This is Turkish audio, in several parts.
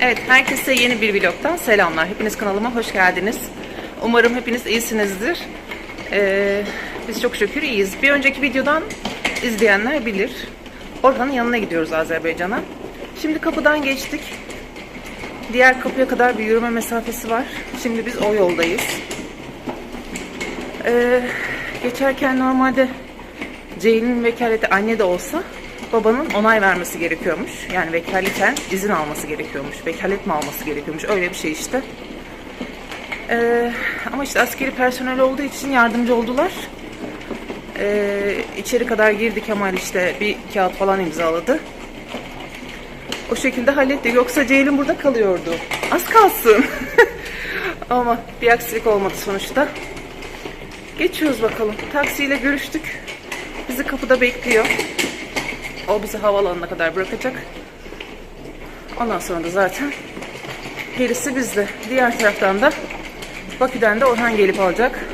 Evet, herkese yeni bir vlogtan selamlar. Hepiniz kanalıma hoş geldiniz. Umarım hepiniz iyisinizdir. Ee, biz çok şükür iyiyiz. Bir önceki videodan izleyenler bilir. Orhan'ın yanına gidiyoruz Azerbaycan'a. Şimdi kapıdan geçtik. Diğer kapıya kadar bir yürüme mesafesi var. Şimdi biz o yoldayız. Ee, geçerken normalde Ceylin'in vekaleti anne de olsa babanın onay vermesi gerekiyormuş. Yani vekaleten izin alması gerekiyormuş. Vekalet mi alması gerekiyormuş. Öyle bir şey işte. Ee, ama işte askeri personel olduğu için yardımcı oldular. Ee, içeri kadar girdi Kemal işte bir kağıt falan imzaladı. O şekilde halletti. Yoksa Ceylin burada kalıyordu. Az kalsın. ama bir aksilik olmadı sonuçta. Geçiyoruz bakalım. Taksiyle görüştük. Bizi kapıda bekliyor. O bizi havaalanına kadar bırakacak. Ondan sonra da zaten gerisi bizde. Diğer taraftan da Bakü'den de Orhan gelip alacak.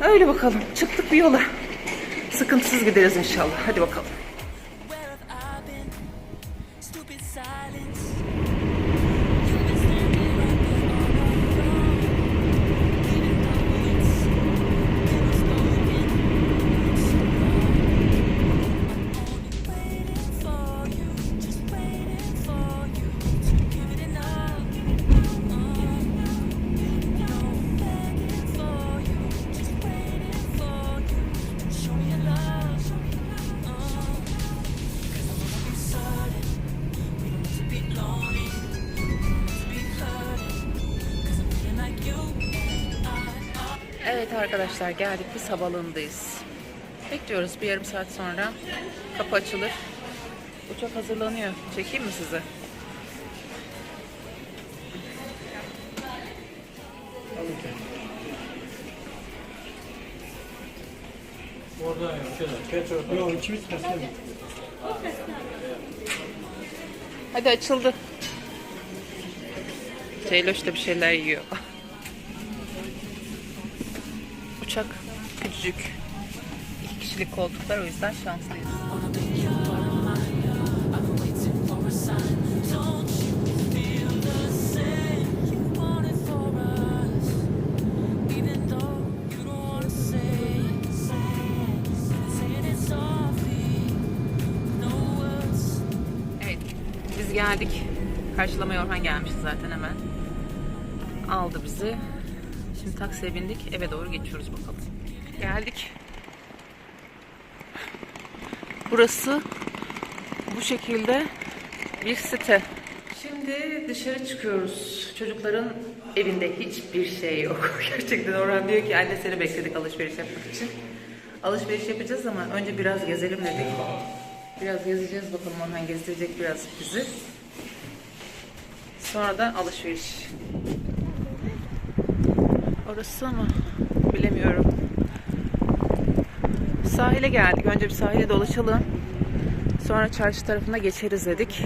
Öyle bakalım. Çıktık bir yola. Sıkıntısız gideriz inşallah. Hadi bakalım. Arkadaşlar geldik biz havaalanındayız. Bekliyoruz bir yarım saat sonra kapı açılır. Uçak hazırlanıyor. Çekeyim mi size? Orada yok. Şöyle. Geç orada. Yok ikimiz kasıyor. Hadi açıldı. Ceyloş da bir şeyler yiyor. Uçak küçücük. İki kişilik koltuklar o yüzden şanslıyız. Evet, biz geldik. Karşılamaya Orhan gelmişti zaten hemen. Aldı bizi. Şimdi taksiye bindik. Eve doğru geçiyoruz bakalım. Geldik. Burası bu şekilde bir site. Şimdi dışarı çıkıyoruz. Çocukların evinde hiçbir şey yok. Gerçekten Orhan diyor ki anne seni bekledik alışveriş yapmak için. Alışveriş yapacağız ama önce biraz gezelim dedik. Biraz gezeceğiz bakalım Orhan gezdirecek biraz bizi. Sonra da alışveriş. Orası mı? Bilemiyorum. Sahile geldik. Önce bir sahile dolaşalım. Sonra çarşı tarafına geçeriz dedik.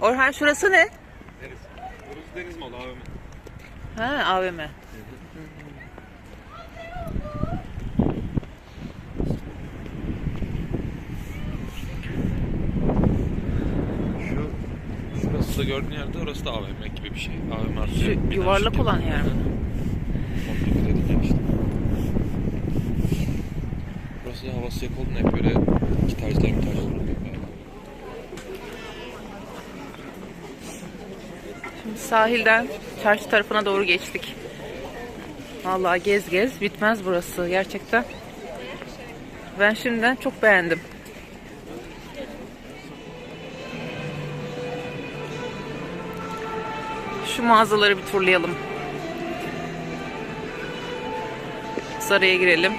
Orhan şurası ne? Burası deniz malı AVM. Ha AVM. Şu şurası da gördüğün yerde orası da AVM gibi bir şey. AVM artı Şu yuvarlak olan yer mi? Gibi dedik ya işte. Burası da hava sıcak olduğunda hep böyle gitarcılar gitarcılar oluyor. Şimdi sahilden çarşı tarafına doğru geçtik. Vallahi gez gez bitmez burası gerçekten. Ben şimdiden çok beğendim. Şu mağazaları bir turlayalım. Sarı'ya girelim.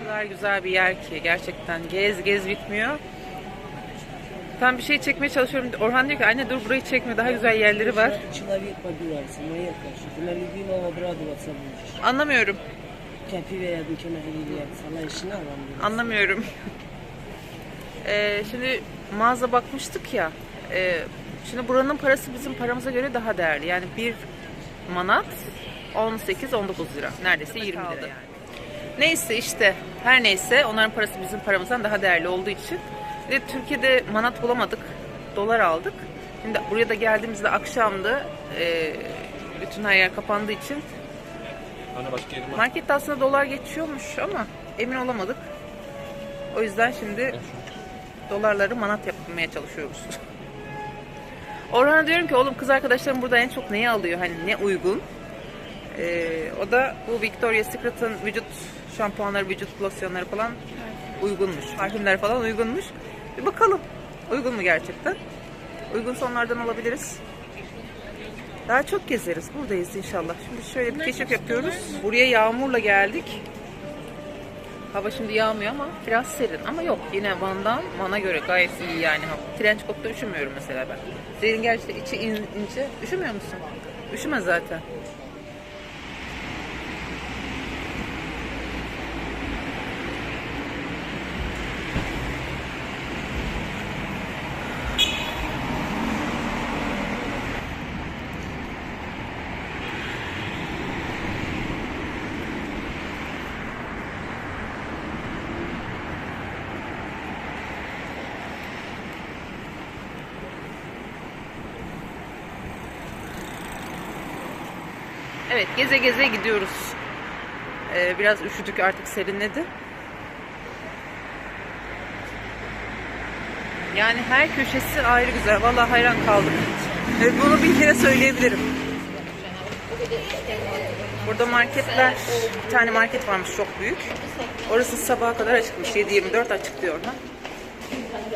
O kadar güzel bir yer ki gerçekten gez gez bitmiyor. Ben bir şey çekmeye çalışıyorum. Orhan diyor ki anne dur burayı çekme daha güzel yerleri var. Anlamıyorum. Anlamıyorum. Ee, şimdi mağaza bakmıştık ya. e, şimdi buranın parası bizim paramıza göre daha değerli. Yani bir manat 18-19 lira. Neredeyse 20 lira yani. Neyse işte her neyse onların parası bizim paramızdan daha değerli olduğu için. Ve Türkiye'de manat bulamadık. Dolar aldık. Şimdi buraya da geldiğimizde akşamdı. Ee, bütün her yer kapandığı için Hani başka yerim var. Markette aslında dolar geçiyormuş ama emin olamadık. O yüzden şimdi dolarları manat yapmaya çalışıyoruz. Orhan'a diyorum ki oğlum kız arkadaşlarım burada en çok neyi alıyor? Hani ne uygun? Ee, o da bu Victoria's Secret'ın vücut şampuanları, vücut losyonları falan uygunmuş. Parfümler falan uygunmuş. Bir bakalım. Uygun mu gerçekten? Uygun sonlardan alabiliriz. Daha çok gezeriz. Buradayız inşallah. Şimdi şöyle bir keşif yapıyoruz. Buraya yağmurla geldik. Hava şimdi yağmıyor ama biraz serin. Ama yok yine Van'dan Van'a göre gayet iyi yani. Trench coat'ta üşümüyorum mesela ben. Senin gerçekten içi in- ince. Üşümüyor musun? Üşüme zaten. Evet geze geze gidiyoruz. Ee, biraz üşüdük artık serinledi. Yani her köşesi ayrı güzel. Vallahi hayran kaldım. Evet, bunu bir kere söyleyebilirim. Burada marketler, bir tane market varmış çok büyük. Orası sabaha kadar açıkmış. 7-24 açık diyor orada.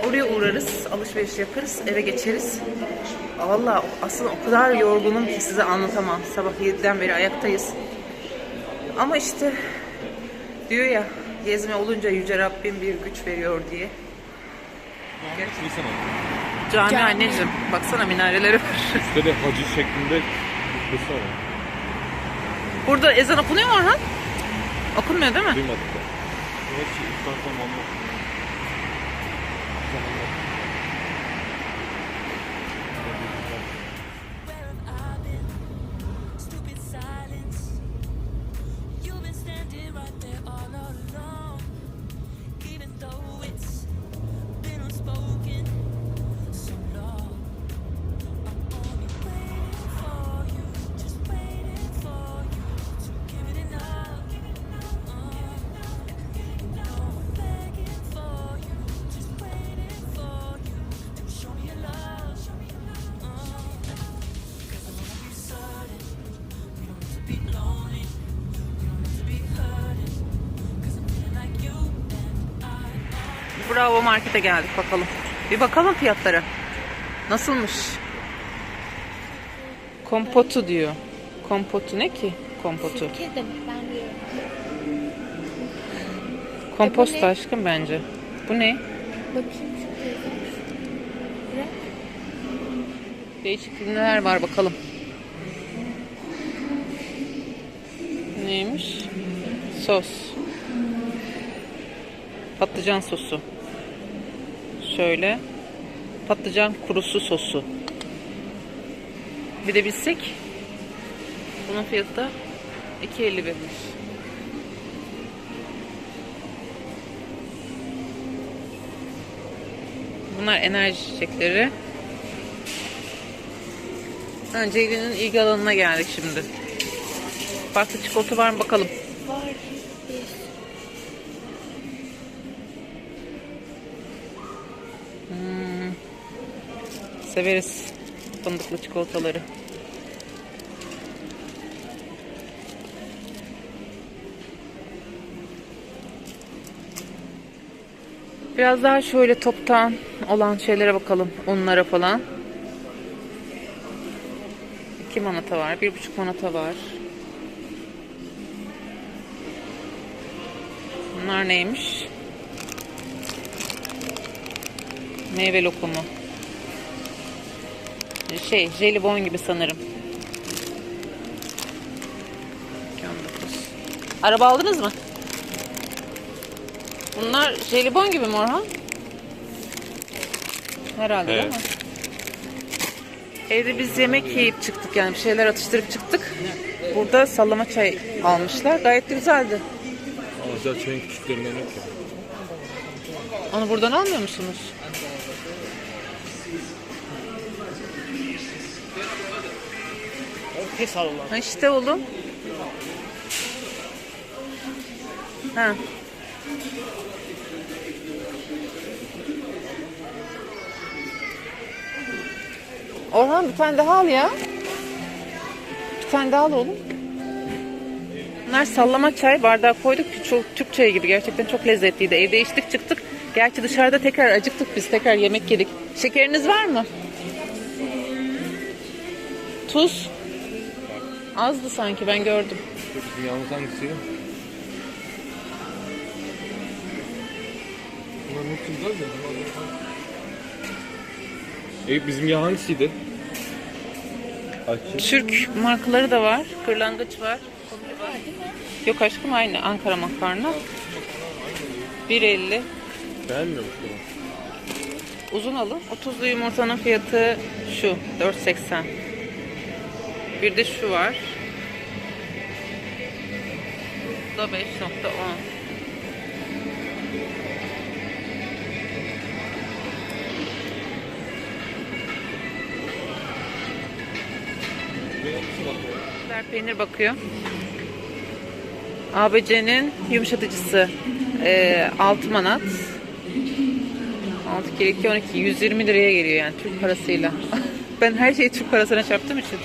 Oraya uğrarız, alışveriş yaparız, eve geçeriz. Valla aslında o kadar yorgunum ki size anlatamam. Sabah 7'den beri ayaktayız. Ama işte diyor ya gezme olunca Yüce Rabbim bir güç veriyor diye. Ayı. Cami, anneciğim baksana minareleri var. Üstte de hacı şeklinde kubbesi var. Burada ezan okunuyor mu Orhan? Okunmuyor değil mi? Duymadık da. Evet, iftar Thank. Bravo markete geldik bakalım. Bir bakalım fiyatlara. Nasılmış? Kompotu diyor. Kompotu ne ki? Kompotu. Sirke de ben diyorum. Kompost ne? aşkım bence. Bu ne? Bakayım şu teyze. Ne? Değişik ürünler var bakalım. Neymiş? Sos. Patlıcan sosu. Şöyle. Patlıcan kurusu sosu. Bir de bilsek. Bunun fiyatı da 2.51'miş. Bunlar enerji çiçekleri. Önce günün ilgi alanına geldik şimdi. Farklı çikolata var mı bakalım. Severiz fındıklı çikolataları. Biraz daha şöyle toptan olan şeylere bakalım. Unlara falan. 2 manata var. 1,5 manata var. Bunlar neymiş? Meyve lokumu. Şey, jelibon gibi sanırım. 19. Araba aldınız mı? Bunlar jelibon gibi mi Orhan? Herhalde değil Evet. mi? Evde biz yemek yiyip çıktık yani bir şeyler atıştırıp çıktık. Burada sallama çay almışlar. Gayet de güzeldi. Özel çayın küçüklerinden yok ya. Onu buradan almıyor musunuz? Pes Allah. Ha işte oğlum. Ha. Orhan bir tane daha al ya. Bir tane daha al oğlum. Bunlar sallama çay bardağı koyduk. Çok Türk çayı gibi gerçekten çok lezzetliydi. Evde içtik çıktık. Gerçi dışarıda tekrar acıktık biz tekrar yemek yedik. Şekeriniz var mı? Tuz. Azdı sanki ben gördüm. Bunların hepsi güzel mi? Eyüp bizim yağ hangisiydi? Açık. Türk markaları da var. Kırlangıç var. Yok aşkım aynı Ankara makarna. 1.50. Beğenmiyor musun? Uzun alın. 30'lu yumurtanın fiyatı şu 4.80. Bir de şu var. Bu da 5.10. Güzel peynir bakıyor. ABC'nin yumuşatıcısı e, 6 manat. 6 kere 2 12 120 liraya geliyor yani Türk parasıyla. ben her şeyi Türk parasına çarptığım için.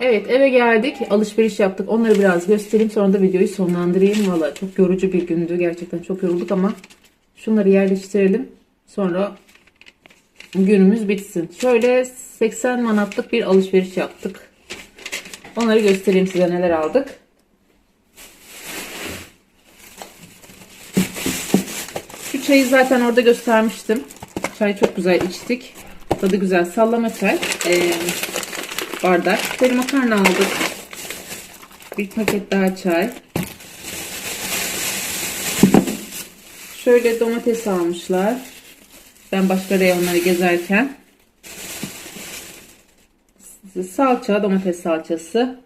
Evet eve geldik. Alışveriş yaptık. Onları biraz göstereyim. Sonra da videoyu sonlandırayım. Valla çok yorucu bir gündü. Gerçekten çok yorulduk ama şunları yerleştirelim. Sonra günümüz bitsin. Şöyle 80 manatlık bir alışveriş yaptık. Onları göstereyim size neler aldık. Şu çayı zaten orada göstermiştim. Çay çok güzel içtik. Tadı güzel. Sallama çay. Ee, bardak. Bir makarna aldık. Bir paket daha çay. Şöyle domates almışlar. Ben başka reyonları gezerken. Salça, domates salçası.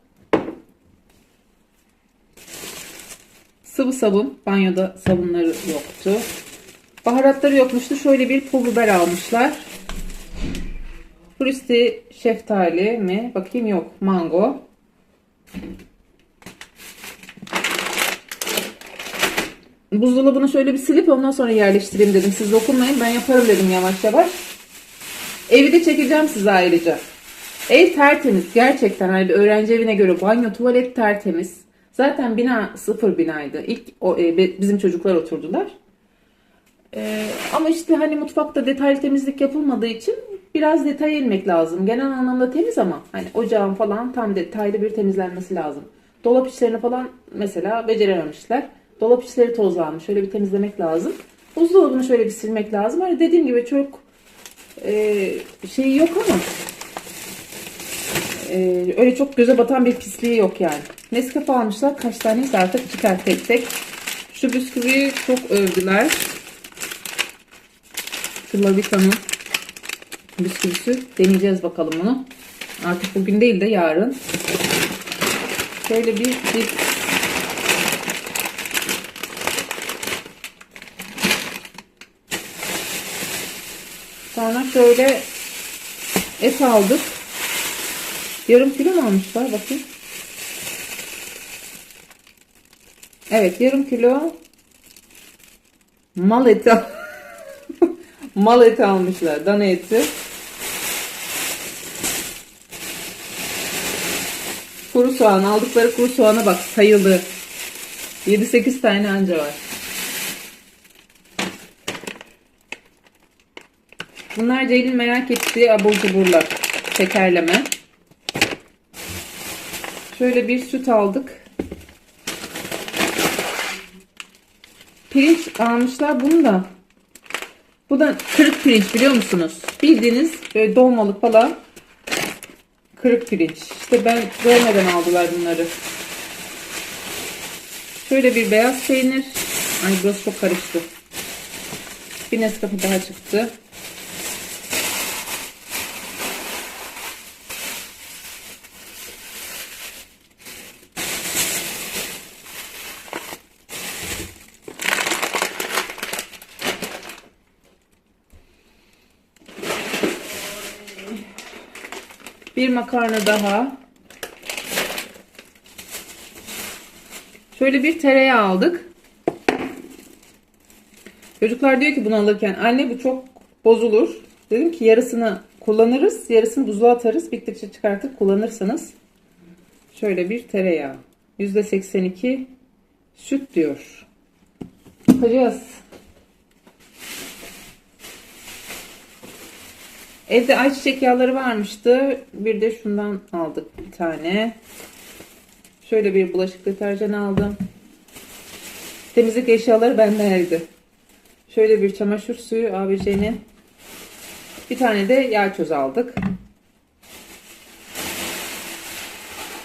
Sıvı sabun. Banyoda sabunları yoktu. Baharatları yokmuştu. Şöyle bir pul biber almışlar. Frusti şeftali mi? Bakayım yok. Mango. Buzdolabını şöyle bir silip ondan sonra yerleştireyim dedim. Siz dokunmayın ben yaparım dedim yavaş yavaş. Evi de çekeceğim size ayrıca. Ev tertemiz gerçekten hani bir öğrenci evine göre banyo tuvalet tertemiz. Zaten bina sıfır binaydı. İlk o, e, bizim çocuklar oturdular. Ee, ama işte hani mutfakta detaylı temizlik yapılmadığı için biraz detay inmek lazım. Genel anlamda temiz ama hani ocağın falan tam detaylı bir temizlenmesi lazım. Dolap içlerini falan mesela becerememişler. Dolap içleri tozlanmış. Şöyle bir temizlemek lazım. Buzdolabını şöyle bir silmek lazım. Hani dediğim gibi çok e, şey yok ama e, öyle çok göze batan bir pisliği yok yani. Nescafe almışlar. Kaç taneyse artık çıkar tek tek. Şu bisküviyi çok övdüler. Flavita'nın bisküvisi. Deneyeceğiz bakalım onu. Artık bugün değil de yarın. Şöyle bir, bir Sonra şöyle et aldık. Yarım kilo mu almışlar? Bakayım. Evet yarım kilo mal eti mal eti almışlar. Dana eti. Kuru soğan aldıkları kuru soğana bak sayıldı. 7-8 tane anca var. Bunlar Ceylin merak ettiği abur cuburlar. Şekerleme. Şöyle bir süt aldık. Pirinç almışlar bunu da. Bu da kırık pirinç biliyor musunuz? Bildiğiniz böyle dolmalık falan kırık pirinç. İşte ben görmeden aldılar bunları. Şöyle bir beyaz peynir. Ay burası çok karıştı. Bir Nescafe daha çıktı. Makarna daha. Şöyle bir tereyağı aldık. Çocuklar diyor ki bunu alırken anne bu çok bozulur. Dedim ki yarısını kullanırız, yarısını buzluğa atarız. Bittikçe çıkartıp kullanırsınız. Şöyle bir tereyağı. %82 süt diyor. Bakacağız. Evde ayçiçek yağları varmıştı. Bir de şundan aldık bir tane. Şöyle bir bulaşık deterjanı aldım. Temizlik eşyaları benden evde. Şöyle bir çamaşır suyu ABC'nin. Bir tane de yağ çöz aldık.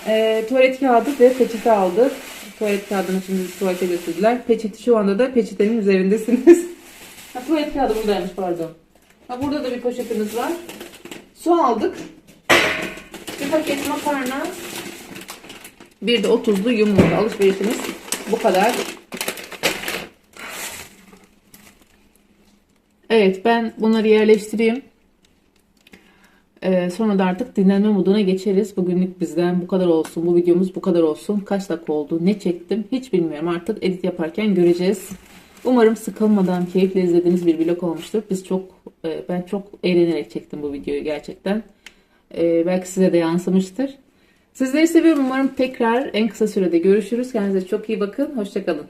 Ee, tuvalet kağıdı ve peçete aldık. Tuvalet kağıdını şimdi tuvalete götürdüler. Peçeti şu anda da peçetenin üzerindesiniz. ha, tuvalet kağıdı buradaymış pardon. Ha, burada da bir poşetimiz var. Su aldık. Bir paket makarna. Bir de 30'lu yumurta alışverişimiz bu kadar. Evet ben bunları yerleştireyim. Ee, sonra da artık dinlenme moduna geçeriz. Bugünlük bizden bu kadar olsun. Bu videomuz bu kadar olsun. Kaç dakika oldu? Ne çektim? Hiç bilmiyorum. Artık edit yaparken göreceğiz. Umarım sıkılmadan keyifle izlediğiniz bir vlog olmuştur. Biz çok e, ben çok eğlenerek çektim bu videoyu gerçekten. Ee, belki size de yansımıştır. Sizleri seviyorum. Umarım tekrar en kısa sürede görüşürüz. Kendinize çok iyi bakın. Hoşçakalın.